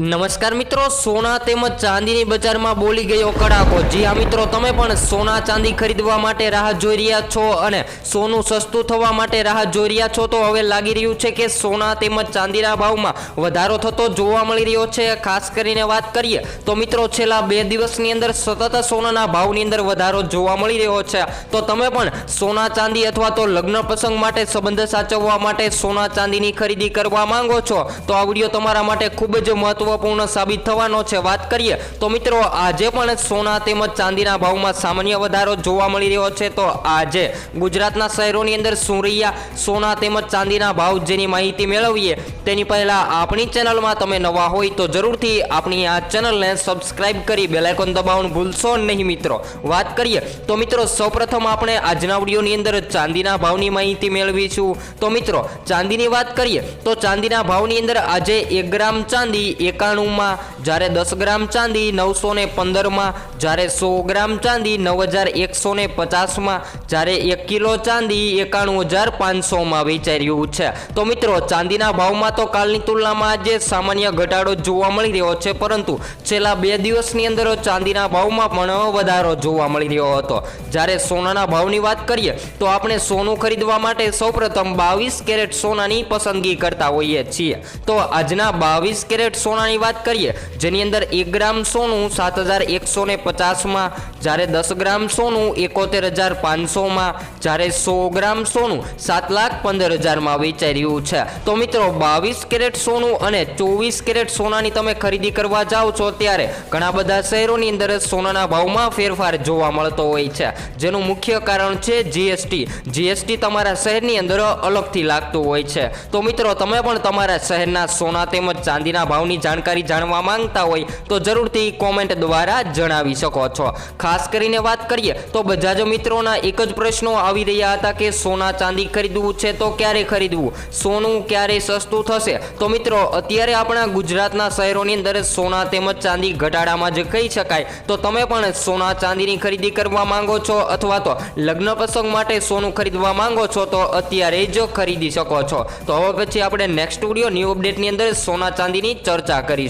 નમસ્કાર મિત્રો, સોના તેમજ ચાંદીની બજારમાં બોલી ગયો કડાકો. જી આ મિત્રો, તમે પણ સોના ચાંદી ખરીદવા માટે રાહ જોઈ રહ્યા છો અને સોનું સસ્તું થવા માટે રાહ જોઈ રહ્યા છો, તો હવે લાગી રહ્યું છે કે સોના તેમજ ચાંદીના ભાવમાં વધારો થતો જોવા મળી રહ્યો છે. ખાસ કરીને વાત કરીએ તો મિત્રો, છેલ્લા બે દિવસની અંદર સતત સોનાના ભાવની અંદર વધારો જોવા મળી રહ્યો છે. તો તમે પણ સોના ચાંદી અથવા તો લગ્ન પ્રસંગ માટે સંબંધ સાચવવા માટે સોના ચાંદીની ખરીદી કરવા માંગો છો? તો આ વીડિયો તમારા માટે ખૂબ જ મહત્વપૂર્ણ સાબિત થવાનો છે. વાત કરીએ તો મિત્રો, આજે પણ સોના તેમજ ચાંદીના ભાવમાં સામાન્ય વધારો જોવા મળી રહ્યો છે. તો આજે ગુજરાતના શહેરોની અંદર સુરૈયા, સોના તેમજ ચાંદીના ભાવ જેની માહિતી મેળવીએ તેની પહેલાં આપણી ચેનલમાં તમે નવા હોય તો જરૂરથી આપણી આ ચેનલને સબસ્ક્રાઇબ કરી બેલાઇકોન દબાવવાનું ભૂલશો નહીં મિત્રો. વાત કરીએ તો મિત્રો, સૌપ્રથમ આપણે આજના વિડીયોની અંદર ચાંદીના ભાવની માહિતી મેળવીશું. તો મિત્રો, ચાંદીની વાત કરીએ તો ચાંદીના ભાવની અંદર આજે એક ગ્રામ ચાંદી એકાણુંમાં જ્યારે દસ ગ્રામ ચાંદી નવસો ને પંદરમાં, જ્યારે સો ગ્રામ ચાંદી નવ હજાર એકસો ને પચાસમાં, જ્યારે એક કિલો ચાંદી એકાણું હજાર પાંચસોમાં વેચાઈ છે. તો મિત્રો, ચાંદીના ભાવમાં તો કાલની તુલનામાં આજે સામાન્ય ઘટાડો જોવા મળી રહ્યો છે, પરંતુ છેલ્લા બે દિવસની અંદર ચાંદીના ભાવમાં પણ વધારો જોવા મળી રહ્યો હતો. જ્યારે સોનાના ભાવની વાત કરીએ, તો આપણે સોનું ખરીદવા માટે સૌપ્રથમ બાવીસ કેરેટ સોનાની પસંદગી કરતા હોઈએ છીએ. તો આજના બાવીસ કેરેટ સોનાની વાત કરીએ, જેની અંદર એક ગ્રામ સોનું સાત હજાર એકસો ને પચાસમાં, જ્યારે દસ ગ્રામ સોનું એકોતેર હજાર પાંચસોમાં, જ્યારે સો ગ્રામ સોનું સાત લાખ પંદર હજારમાં વેચાઈ રહ્યું છે. તો મિત્રો, બાવીસ કેરેટ સોનું અને ચોવીસ કેરેટ સોનાની તમે ખરીદી કરવા જાઓ છો ત્યારે ઘણા બધા શહેરોની અંદર સોનાના ભાવમાં ફેરફાર જોવા મળતો હોય છે. જેનું મુખ્ય કારણ છે જીએસટી જીએસટી તમારા શહેરની અંદર અલગથી લાગતું હોય છે. તો મિત્રો, તમે પણ તમારા શહેરના સોના તેમજ ચાંદીના ભાવની જાણકારી જાણવા માંગતા હોય તો જરૂરથી કોમેન્ટ દ્વારા જણાવી શકો છો. ખાસ કરીને વાત કરીએ તો બધા જ મિત્રોના એક જ પ્રશ્નો આવી રહ્યા હતા કે સોના ચાંદી ખરીદવું છે તો ક્યારે ખરીદવું? સોનું ક્યારે સસ્તું થશે? તો મિત્રો, અત્યારે આપણા ગુજરાતના શહેરોની અંદર સોના તેમજ ચાંદી ઘટાડામાં જ કહી શકાય. તો તમે પણ સોના ચાંદીની ખરીદી કરવા માંગો છો અથવા તો લગ્ન પ્રસંગ માટે સોનું ખરીદવા માંગો છો તો અત્યારે જ ખરીદી શકો છો. તો હવે પછી આપણે નેક્સ્ટ વીડિયો ન્યૂ અપડેટની અંદર સોના ચાંદીની ચર્ચા Zachary